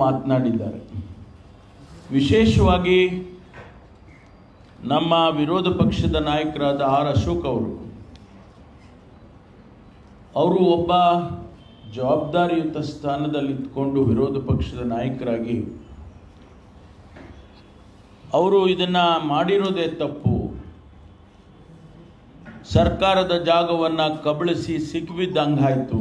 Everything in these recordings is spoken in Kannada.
ಮಾತನಾಡಿದ್ದಾರೆ. ವಿಶೇಷವಾಗಿ ನಮ್ಮ ವಿರೋಧ ಪಕ್ಷದ ನಾಯಕರಾದ ಆರ್ ಅಶೋಕ್ ಅವರು. ಅವರು ಒಬ್ಬ ಜವಾಬ್ದಾರಿಯುತ ಸ್ಥಾನದಲ್ಲಿ ಇದ್ಕೊಂಡು ವಿರೋಧ ಪಕ್ಷದ ನಾಯಕರಾಗಿ. ಅವರು ಇದನ್ನು ಮಾಡಿರೋದೇ ತಪ್ಪು. ಸರ್ಕಾರದ ಜಾಗವನ್ನು ಕಬಳಿಸಿ ಸಿಕ್ಕಿಬಿದ್ದಂಗಾಯಿತು.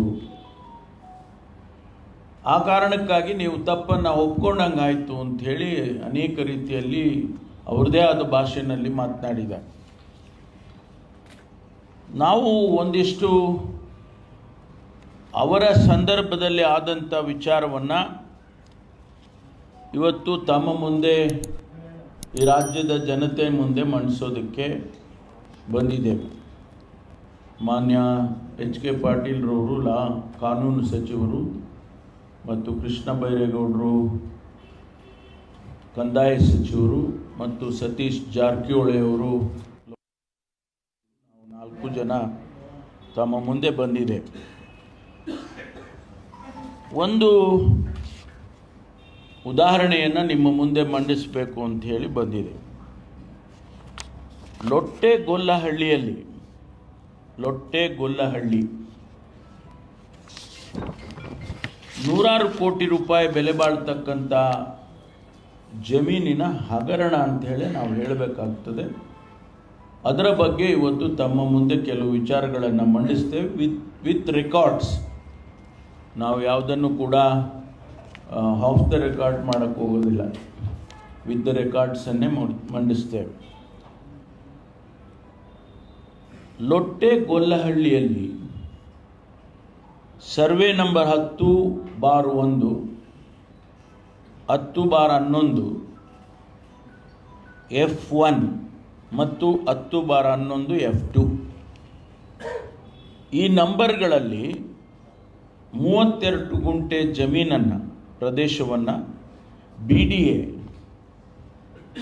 ಆ ಕಾರಣಕ್ಕಾಗಿ ನೀವು ತಪ್ಪನ್ನು ಒಪ್ಕೊಂಡಂಗಾಯಿತು ಅಂಥೇಳಿ ಅನೇಕ ರೀತಿಯಲ್ಲಿ ಅವ್ರದ್ದೇ ಆದ ಭಾಷೆಯಲ್ಲಿ ಮಾತನಾಡಿದ ನಾವು ಒಂದಿಷ್ಟು ಅವರ ಸಂದರ್ಭದಲ್ಲಿ ಆದಂಥ ವಿಚಾರವನ್ನು ಇವತ್ತು ತಮ್ಮ ಮುಂದೆ ಈ ರಾಜ್ಯದ ಜನತೆ ಮುಂದೆ ಮಂಡಿಸೋದಕ್ಕೆ ಬಂದಿದ್ದೇವೆ. ಮಾನ್ಯ ಎಚ್ ಕೆ ಪಾಟೀಲ್ರವರು, ಲಾ, ಕಾನೂನು ಸಚಿವರು ಮತ್ತು ಕೃಷ್ಣ ಬೈರೇಗೌಡರು, ಕಂದಾಯ ಸಚಿವರು ಮತ್ತು ಸತೀಶ್ ಜಾರಕಿಹೊಳೆಯವರು ನಾಲ್ಕು ಜನ ತಮ್ಮ ಮುಂದೆ ಬಂದಿದೆ. ಒಂದು ಉದಾಹರಣೆಯನ್ನು ನಿಮ್ಮ ಮುಂದೆ ಮಂಡಿಸಬೇಕು ಅಂತ ಹೇಳಿ ಬಂದಿದೆ. ಲೊಟ್ಟೆ ಗೊಲ್ಲಹಳ್ಳಿಯಲ್ಲಿ, ಲೊಟ್ಟೆ ಗೊಲ್ಲಹಳ್ಳಿ. ನೂರಾರು ಕೋಟಿ ರೂಪಾಯಿ ಬೆಲೆ ಬಾಳ್ತಕ್ಕಂಥ ಜಮೀನಿನ ಹಗರಣ ಅಂಥೇಳಿ ನಾವು ಹೇಳಬೇಕಾಗ್ತದೆ. ಅದರ ಬಗ್ಗೆ ಇವತ್ತು ತಮ್ಮ ಮುಂದೆ ಕೆಲವು ವಿಚಾರಗಳನ್ನು ಮಂಡಿಸ್ತೇವೆ. With with records. ನಾವು ಯಾವುದನ್ನು ಕೂಡ ಹಾಫ್ ದ ರೆಕಾರ್ಡ್ ಮಾಡೋಕ್ಕೆ ಹೋಗೋದಿಲ್ಲ. ವಿತ್ ದ ರೆಕಾರ್ಡ್ಸನ್ನೇ ಮಂಡಿಸ್ತೇವೆ. ಲೊಟ್ಟೆ ಗೊಲ್ಲಹಳ್ಳಿಯಲ್ಲಿ ಸರ್ವೆ ನಂಬರ್ ಹತ್ತು ಬಾರ್ ಒಂದು, ಹತ್ತು ಬಾರ್ ಹನ್ನೊಂದು, ಎಫ್ ಒನ್ ಮತ್ತು ಹತ್ತು ಬಾರ್ ಹನ್ನೊಂದು, ಎಫ್ ಟು. ಈ ನಂಬರ್ಗಳಲ್ಲಿ ಮೂವತ್ತೆರಡು ಗುಂಟೆ ಜಮೀನನ್ನು, ಪ್ರದೇಶವನ್ನು ಬಿ ಡಿ ಎ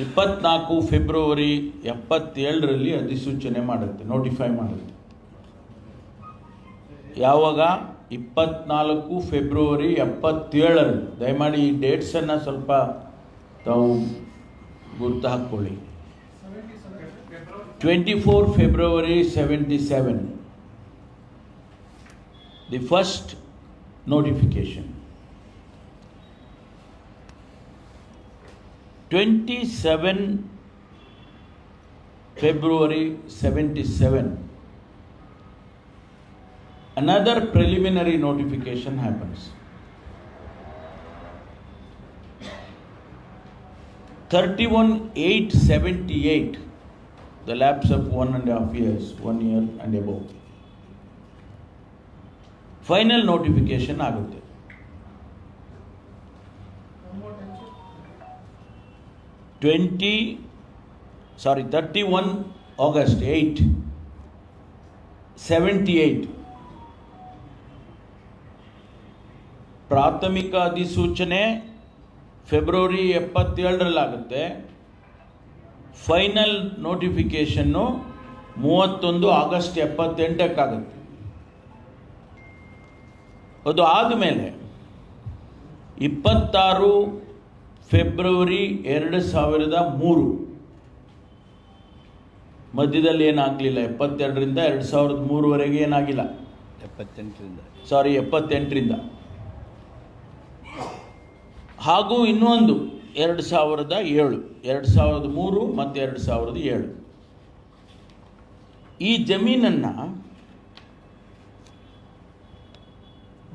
ಇಪ್ಪತ್ತ್ನಾಲ್ಕು ಫೆಬ್ರವರಿ ಎಪ್ಪತ್ತೇಳರಲ್ಲಿ ಅಧಿಸೂಚನೆ ಮಾಡುತ್ತೆ, ನೋಟಿಫೈ ಮಾಡುತ್ತೆ. ಯಾವಾಗ? ಇಪ್ಪತ್ನಾಲ್ಕು ಫೆಬ್ರವರಿ ಎಪ್ಪತ್ತೇಳರಲ್ಲಿ ದಯಮಾಡಿ ಈ ಡೇಟ್ಸನ್ನು ಸ್ವಲ್ಪ ತಾವು ಗುರ್ತು ಹಾಕ್ಕೊಳ್ಳಿ. Twenty four February seventy seven the first notification twenty seven February seventy seven another preliminary notification happens. 31 8 78, the lapse of one and a half years, one year and above. Final notification ಆಗುತ್ತೆ twenty sorry thirty one August eight seventy eight ಪ್ರಾಥಮಿಕ ಅಧಿಸೂಚನೆ ಫೆಬ್ರವರಿ ಎಪ್ಪತ್ತೇಳರಲ್ಲಾಗುತ್ತೆ. ಫೈನಲ್ ನೋಟಿಫಿಕೇಷನ್ನು ಮೂವತ್ತೊಂದು ಆಗಸ್ಟ್ ಎಪ್ಪತ್ತೆಂಟಕ್ಕಾಗುತ್ತೆ. ಅದು ಆದಮೇಲೆ ಇಪ್ಪತ್ತಾರು ಫೆಬ್ರವರಿ ಎರಡು ಸಾವಿರದ ಮೂರು. ಮಧ್ಯದಲ್ಲಿ ಏನಾಗಲಿಲ್ಲ ಎಪ್ಪತ್ತೆರಡರಿಂದ ಎರಡು ಸಾವಿರದ ಮೂರುವರೆಗೆ ಏನಾಗಿಲ್ಲ. ಎಪ್ಪತ್ತೆಂಟರಿಂದ. ಸಾರಿ ಎಪ್ಪತ್ತೆಂಟರಿಂದ. ಹಾಗೂ ಇನ್ನೊಂದು ಎರಡು ಸಾವಿರದ ಏಳು, ಎರಡು ಸಾವಿರದ ಮೂರು ಮತ್ತು ಎರಡು ಸಾವಿರದ ಏಳು. ಈ ಜಮೀನನ್ನು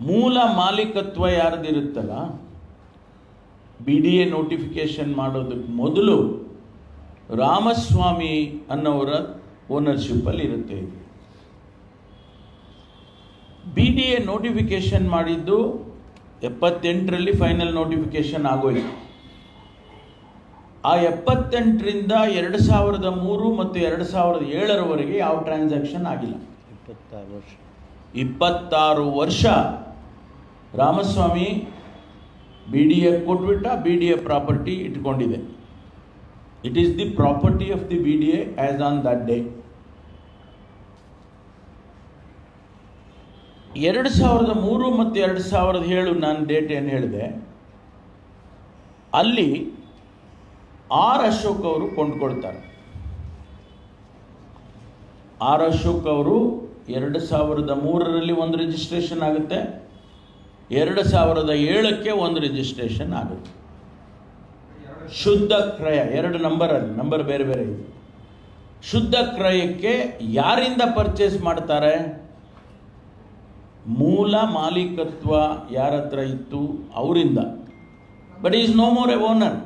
ಮೂಲ ಮಾಲೀಕತ್ವ ಯಾರ್ದಿರುತ್ತಲ್ಲ ಬಿ ಡಿ ಎ ನೋಟಿಫಿಕೇಶನ್ ಮಾಡೋದಕ್ಕೆ ಮೊದಲು ರಾಮಸ್ವಾಮಿ ಅನ್ನೋರ ಓನರ್ಶಿಪ್ಪಲ್ಲಿ ಇರುತ್ತೆ ಬಿ ಡಿ ಎ ನೋಟಿಫಿಕೇಶನ್ ಮಾಡಿದ್ದು ಎಪ್ಪತ್ತೆಂಟರಲ್ಲಿ ಫೈನಲ್ ನೋಟಿಫಿಕೇಶನ್ ಆಗೋಯಿತು. ಆ ಎಪ್ಪತ್ತೆಂಟರಿಂದ ಎರಡು ಸಾವಿರದ ಮೂರು ಮತ್ತು ಎರಡು ಸಾವಿರದ ಏಳರವರೆಗೆ ಯಾವ ಟ್ರಾನ್ಸಾಕ್ಷನ್ ಆಗಿಲ್ಲ. ಇಪ್ಪತ್ತಾರು ವರ್ಷ. ಇಪ್ಪತ್ತಾರು ವರ್ಷ. ರಾಮಸ್ವಾಮಿ ಬಿ ಡಿ ಎ ಕೊಟ್ಬಿಟ್ಟ B D A property ಇಟ್ಕೊಂಡಿದೆ. It is the property of the B D A as on that day ಎರಡು ಸಾವಿರದ ಮೂರು ಮತ್ತು ಎರಡು ಸಾವಿರದ ಏಳು ನಾನು ಡೇಟ್ ಏನು ಹೇಳಿದೆ? ಅಲ್ಲಿ ಆರ್ ಅಶೋಕ್ ಅವರು ಕೊಂಡ್ಕೊಳ್ತಾರೆ. ಆರ್ ಅಶೋಕ್ ಅವರು ಎರಡು ಸಾವಿರದ ಮೂರರಲ್ಲಿ ಒಂದು ರಿಜಿಸ್ಟ್ರೇಷನ್ ಆಗುತ್ತೆ. ಎರಡು ಸಾವಿರದ ಏಳಕ್ಕೆ ಒಂದು ರಿಜಿಸ್ಟ್ರೇಷನ್ ಆಗುತ್ತೆ. ಶುದ್ಧ ಕ್ರಯ, ಎರಡು ನಂಬರಲ್ಲಿ ನಂಬರ್ ಬೇರೆ ಬೇರೆ ಇದೆ. ಶುದ್ಧ ಕ್ರಯಕ್ಕೆ ಯಾರಿಂದ ಪರ್ಚೇಸ್ ಮಾಡ್ತಾರೆ? ಮೂಲ ಮಾಲೀಕತ್ವ ಯಾರ ಹತ್ರ ಇತ್ತು? ಅವರಿಂದ. But is no more a owner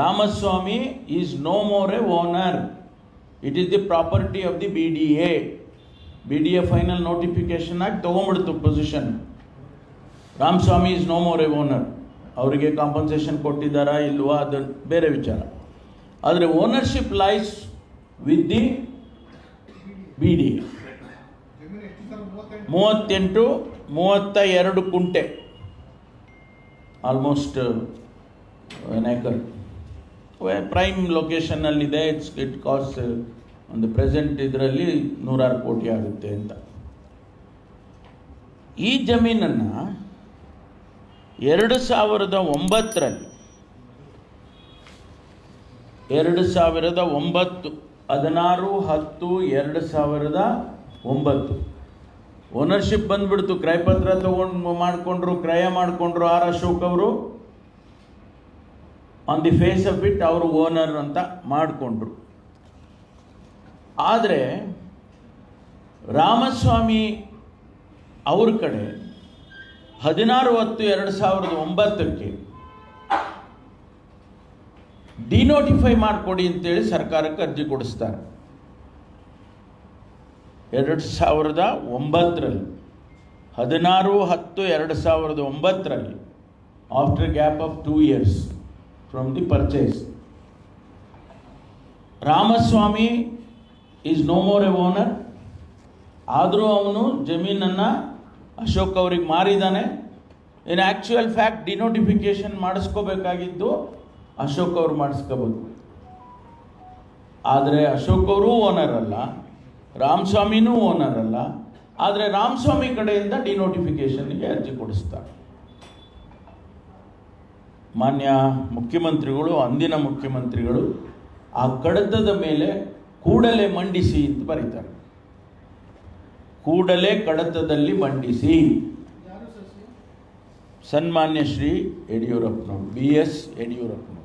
Ramaswamy is no more a owner it is the property of the B D A B D A final notification ಆಗಿ ತೊಗೊಂಬಿಡ್ತು position Ramaswamy is no more a owner ಅವರಿಗೆ ಕಾಂಪನ್ಸೇಷನ್ ಕೊಟ್ಟಿದ್ದಾರಾ ಇಲ್ವಾ ಅದು ಬೇರೆ ವಿಚಾರ. ಆದರೆ ownership lies with the B D A ಮೂವತ್ತೆಂಟು ಮೂವತ್ತ ಎರಡು ಕುಂಟೆ ಆಲ್ಮೋಸ್ಟ್ ಏಕರ್ ಪ್ರೈಮ್ ಲೊಕೇಶನ್ನಲ್ಲಿದೆ ಇಟ್ಸ್ ಇಟ್ ಕಾಸ್ಟ್ ಒಂದು ಪ್ರೆಸೆಂಟ್ ಇದರಲ್ಲಿ ನೂರಾರು ಕೋಟಿ ಆಗುತ್ತೆ ಅಂತ. ಈ ಜಮೀನನ್ನು ಎರಡು ಸಾವಿರದ ಒಂಬತ್ತರಲ್ಲಿ, ಎರಡು ಸಾವಿರದ ಒಂಬತ್ತು, ಹದಿನಾರು, ಹತ್ತು, ಎರಡು ಸಾವಿರದ ಒಂಬತ್ತು. ಓನರ್ಶಿಪ್ ಬಂದ್ಬಿಡ್ತು. ಕ್ರಯಪತ್ರ ತಗೊಂಡು ಮಾಡಿಕೊಂಡ್ರು, ಕ್ರಯ ಮಾಡಿಕೊಂಡ್ರು ಆರ್ ಅಶೋಕ್ ಅವರು. On the face of it ಅವರು ಓನರ್ ಅಂತ ಮಾಡಿಕೊಂಡ್ರು. ಆದರೆ, ರಾಮಸ್ವಾಮಿ ಅವ್ರ ಕಡೆ ಹದಿನಾರು ಹತ್ತು ಎರಡು ಸಾವಿರದ ಒಂಬತ್ತಕ್ಕೆ ಡಿನೋಟಿಫೈ ಮಾಡಿಕೊಡಿ ಅಂತೇಳಿ ಸರ್ಕಾರಕ್ಕೆ ಅರ್ಜಿ ಕೊಡಿಸ್ತಾರೆ. ಎರಡು ಸಾವಿರದ ಒಂಬತ್ತರಲ್ಲಿ, ಹದಿನಾರು ಹತ್ತು ಎರಡು ಸಾವಿರದ ಒಂಬತ್ತರಲ್ಲಿ after gap of two years from the purchase Ramaswamy is no more a owner ಆದರೂ ಅವನು ಜಮೀನನ್ನು ಅಶೋಕ್ ಅವ್ರಿಗೆ ಮಾರಿದ್ದಾನೆ ಇನ್ ಆ್ಯಕ್ಚುಯಲ್ ಫ್ಯಾಕ್ಟ್ ಡಿನೋಟಿಫಿಕೇಶನ್ ಮಾಡಿಸ್ಕೋಬೇಕಾಗಿದ್ದು ಅಶೋಕ್ ಅವರು ಮಾಡಿಸ್ಕೋಬೇಕು ಆದರೆ ಅಶೋಕ್ ಅವರು ಓನರ್ ಅಲ್ಲ. ರಾಮಸ್ವಾಮಿನೂ ಓನರ್ ಅಲ್ಲ, ಆದರೆ ರಾಮಸ್ವಾಮಿ ಕಡೆಯಿಂದ ಡಿನೋಟಿಫಿಕೇಷನ್ಗೆ ಅರ್ಜಿ ಕೊಡಿಸ್ತಾರೆ ಮಾನ್ಯ ಮುಖ್ಯಮಂತ್ರಿಗಳು, ಅಂದಿನ ಮುಖ್ಯಮಂತ್ರಿಗಳು ಆ ಕಡತದ ಮೇಲೆ ಕೂಡಲೇ ಮಂಡಿಸಿ ಅಂತ ಬರೀತಾರೆ. ಕೂಡಲೇ ಕಡತದಲ್ಲಿ ಮಂಡಿಸಿ. ಸನ್ಮಾನ್ಯ ಶ್ರೀ ಯಡಿಯೂರಪ್ಪನವರು, ಬಿ ಎಸ್ ಯಡಿಯೂರಪ್ಪನವರು.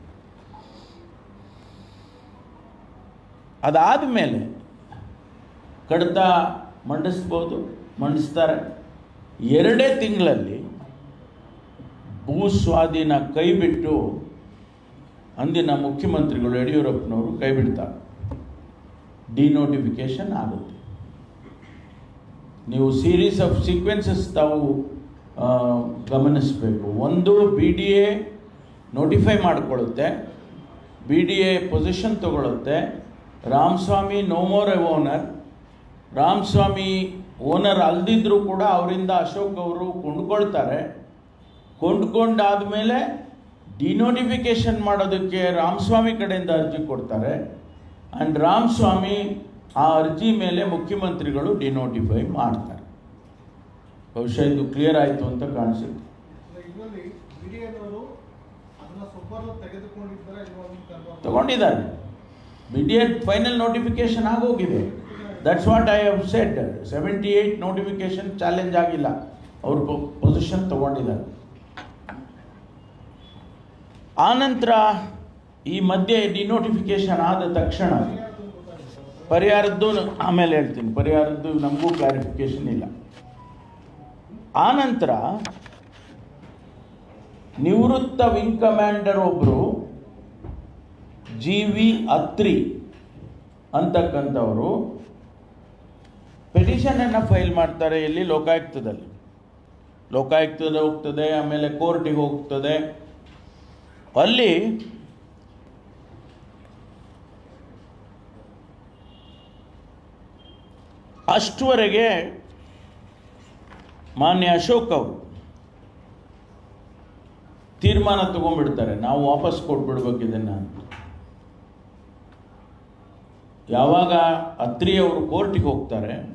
ಅದಾದ ಮೇಲೆ ಕಡತ ಮಂಡಿಸ್ಬೋದು, ಮಂಡಿಸ್ತಾರೆ. ಎರಡೇ ತಿಂಗಳಲ್ಲಿ ಭೂ ಸ್ವಾಧೀನ ಕೈಬಿಟ್ಟು ಅಂದಿನ ಮುಖ್ಯಮಂತ್ರಿಗಳು ಯಡಿಯೂರಪ್ಪನವರು ಕೈ ಬಿಡ್ತಾರೆ ಡಿನೋಟಿಫಿಕೇಶನ್ ಆಗುತ್ತೆ. ನೀವು ಸೀರೀಸ್ ಆಫ್ ಸೀಕ್ವೆನ್ಸಸ್ ತಾವು ಗಮನಿಸಬೇಕು. ಒಂದು ಬಿ ಡಿ ಎ ನೋಟಿಫೈ ಮಾಡಿಕೊಳ್ಳುತ್ತೆ B D A position ತಗೊಳ್ಳುತ್ತೆ Ramaswamy no more a owner Ramaswamy owner ಅಲ್ದಿದ್ರೂ ಕೂಡ ಅವರಿಂದ ಅಶೋಕ್ ಅವರು ಕೊಂಡ್ಕೊಳ್ತಾರೆ. ಕೊಂಡ್ಕೊಂಡಾದ ಮೇಲೆ ಡಿನೋಟಿಫಿಕೇಶನ್ ಮಾಡೋದಕ್ಕೆ ರಾಮಸ್ವಾಮಿ ಕಡೆಯಿಂದ ಅರ್ಜಿ ಕೊಡ್ತಾರೆ. ಆ್ಯಂಡ್ ರಾಮಸ್ವಾಮಿ ಆ ಅರ್ಜಿ ಮೇಲೆ ಮುಖ್ಯಮಂತ್ರಿಗಳು ಡಿನೋಟಿಫೈ ಮಾಡ್ತಾರೆ. ಬಹುಶಃ ಇದು ಕ್ಲಿಯರ್ ಆಯಿತು ಅಂತ ಕಾಣಿಸುತ್ತೆ. ತಗೊಂಡಿದ್ದಾರೆ. ಬಿ ಡಿ ಫೈನಲ್ ನೋಟಿಫಿಕೇಶನ್ ಆಗೋಗಿದೆ. That's what I have said seventy eight notification challenge ಆಗಿಲ್ಲ. ಅವರು ಪೊಸಿಷನ್ ತಗೊಂಡಿದ್ದಾರೆ. ಆನಂತರ ಈ ಮಧ್ಯೆ ಡಿನೋಟಿಫಿಕೇಶನ್ ಆದ ತಕ್ಷಣ ಪರಿಹಾರದ್ದು ಆಮೇಲೆ ಹೇಳ್ತೀನಿ. ಪರಿಹಾರದ್ದು ನಮಗೂ ಕ್ಲಾರಿಫಿಕೇಶನ್ ಇಲ್ಲ. ಆನಂತರ ನಿವೃತ್ತ ವಿಂಗ್ ಕಮಾಂಡರ್ ಒಬ್ಬರು ಜಿ ವಿ ಅತ್ರಿ ಅಂತಕ್ಕಂಥವರು ಪೆಟಿಷನನ್ನು ಫೈಲ್ ಮಾಡ್ತಾರೆ ಇಲ್ಲಿ ಲೋಕಾಯುಕ್ತದಲ್ಲಿ. ಲೋಕಾಯುಕ್ತದಲ್ಲಿ ಹೋಗ್ತದೆ, ಆಮೇಲೆ ಕೋರ್ಟಿಗೆ ಹೋಗ್ತದೆ. ಅಲ್ಲಿ ಅಷ್ಟುವರೆಗೆ ಮಾನ್ಯ ಅಶೋಕ್ ಅವರು ತೀರ್ಮಾನ ತಗೊಂಡ್ಬಿಡ್ತಾರೆ. ನಾವು ವಾಪಸ್ ಕೊಟ್ಬಿಡ್ಬೇಕು ಇದನ್ನು ಯಾವಾಗ ಅತ್ರಿ ಅವರು ಕೋರ್ಟಿಗೆ ಹೋಗ್ತಾರೆ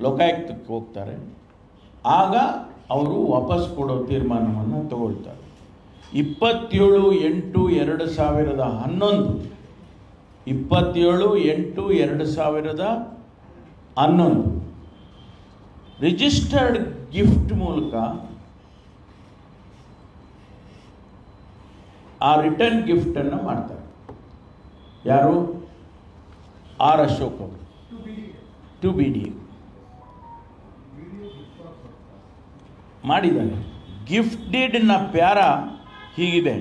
ಲೋಕಾಯುಕ್ತಕ್ಕೆ ಹೋಗ್ತಾರೆ. ಆಗ ಅವರು ವಾಪಸ್ ಕೊಡೋ ತೀರ್ಮಾನವನ್ನು ತಗೊಳ್ತಾರೆ. ಇಪ್ಪತ್ತೇಳು ಎಂಟು ಎರಡು ಸಾವಿರದ ಹನ್ನೊಂದು ಇಪ್ಪತ್ತೇಳು ಎಂಟು ಎರಡು ಸಾವಿರದ ಹನ್ನೊಂದು ರಿಜಿಸ್ಟರ್ಡ್ ಗಿಫ್ಟ್ ಮೂಲಕ ಆ ರಿಟರ್ನ್ ಗಿಫ್ಟನ್ನು ಮಾಡ್ತಾರೆ. ಯಾರು? ಆರ್ ಅಶೋಕ್ ಅವರು ಟು ಬಿ ಡಿ ಮಾಡಿದ್ದಾನೆ ಗಿಫ್ಟೆಡ್ನ ಪ್ಯಾರ ಹೀಗಿದೆ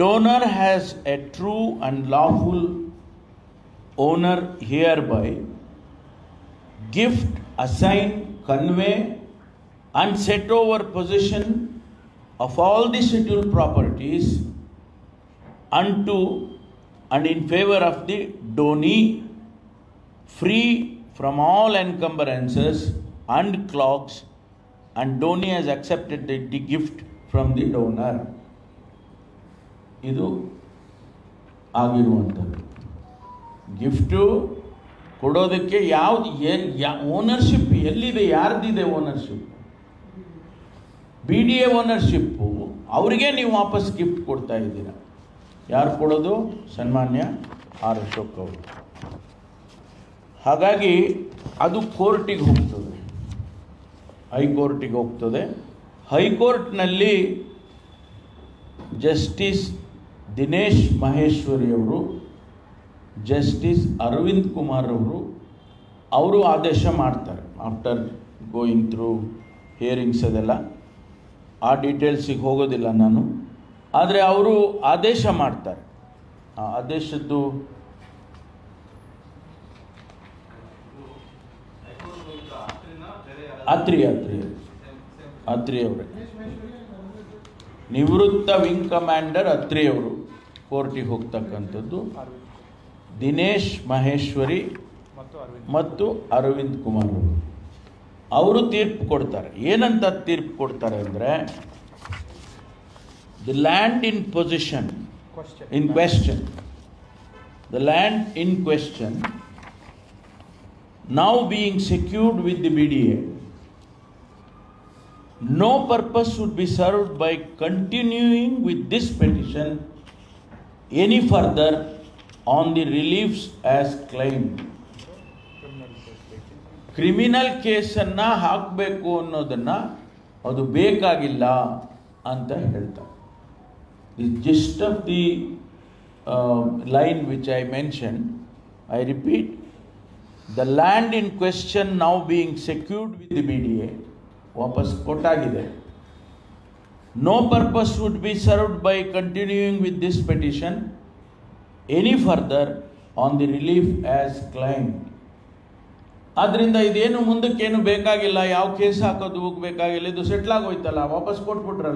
donor has a true and lawful owner hereby gift assign convey and set over possession of all the scheduled properties unto and in favor of the donee free from all encumbrances and clocks and donee as accepted the D gift from the donor. ಇದು ಆಗಿರುವಂಥದ್ದು. ಗಿಫ್ಟು ಕೊಡೋದಕ್ಕೆ ಯಾವ್ದು ಓನರ್ಶಿಪ್ ಎಲ್ಲಿದೆ, ಯಾರ್ದಿದೆ ownership B D A ownership ಅವರಿಗೆ ನೀವು ವಾಪಸ್ ಗಿಫ್ಟ್ ಕೊಡ್ತಾ ಇದ್ದೀರಾ. ಯಾರು ಕೊಡೋದು? ಸನ್ಮಾನ್ಯ ಆರ್ ಅಶೋಕ್ ಅವರು. ಹಾಗಾಗಿ ಅದು ಕೋರ್ಟಿಗೆ ಹೋಗ್ತದೆ. ಹೈಕೋರ್ಟಿಗೆ ಹೋಗ್ತದೆ. ಹೈಕೋರ್ಟ್ನಲ್ಲಿ ಜಸ್ಟಿಸ್ ದಿನೇಶ್ ಮಹೇಶ್ವರಿಯವರು ಜಸ್ಟಿಸ್ ಅರವಿಂದ್ ಕುಮಾರ್ ಅವರು ಅವರು ಆದೇಶ ಮಾಡ್ತಾರೆ. ಆಫ್ಟರ್ ಗೋಯಿಂಗ್ ಥ್ರೂ ಹಿಯರಿಂಗ್ಸ್ ಅದೆಲ್ಲ, ಆ ಡೀಟೇಲ್ಸಿಗೆ ಹೋಗೋದಿಲ್ಲ ನಾನು. ಆದರೆ ಅವರು ಆದೇಶ ಮಾಡ್ತಾರೆ. ಆ ಆದೇಶದ್ದು ಅತ್ರಿ ಅತ್ರಿ. ಅತ್ರಿ ಅವರೇ ನಿವೃತ್ತ ವಿಂಗ್ ಕಮಾಂಡರ್ ಅತ್ರಿ ಅವರು ಕೋರ್ಟಿಗೆ ಹೋಗ್ತಕ್ಕಂಥದ್ದು ದಿನೇಶ್ ಮಹೇಶ್ವರಿ ಮತ್ತು ಅರವಿಂದ್ ಕುಮಾರ್ ಅವರು. ಅವರು ತೀರ್ಪು ಕೊಡ್ತಾರೆ. ಏನಂತ ತೀರ್ಪು ಕೊಡ್ತಾರೆ ಅಂದರೆ the land in position in question the land in question now being secured with the BDA, no purpose should be served by continuing with this petition any further on the reliefs as claimed. Criminal ಕೇಸನ್ನು ಹಾಕಬೇಕು ಅನ್ನೋದನ್ನು ಅದು ಬೇಕಾಗಿಲ್ಲ ಅಂತ ಹೇಳ್ತಾರೆ the gist of the line which I mention I repeat the land in question now being secured with the B D A ವಾಪಸ್ ಕೊಟ್ಟಾಗಿದೆ. No purpose would be served by continuing with this petition any further on the relief as claim ಆದ್ದರಿಂದ ಇದೇನು ಮುಂದಕ್ಕೇನು ಬೇಕಾಗಿಲ್ಲ, ಯಾವ ಕೇಸ್ ಹಾಕೋದು ಹೋಗ್ಬೇಕಾಗಿಲ್ಲ, ಇದು ಸೆಟ್ಲ್ ಆಗೋಯ್ತಲ್ಲ, ವಾಪಸ್ ಕೊಟ್ಬಿಟ್ರಲ್ಲ.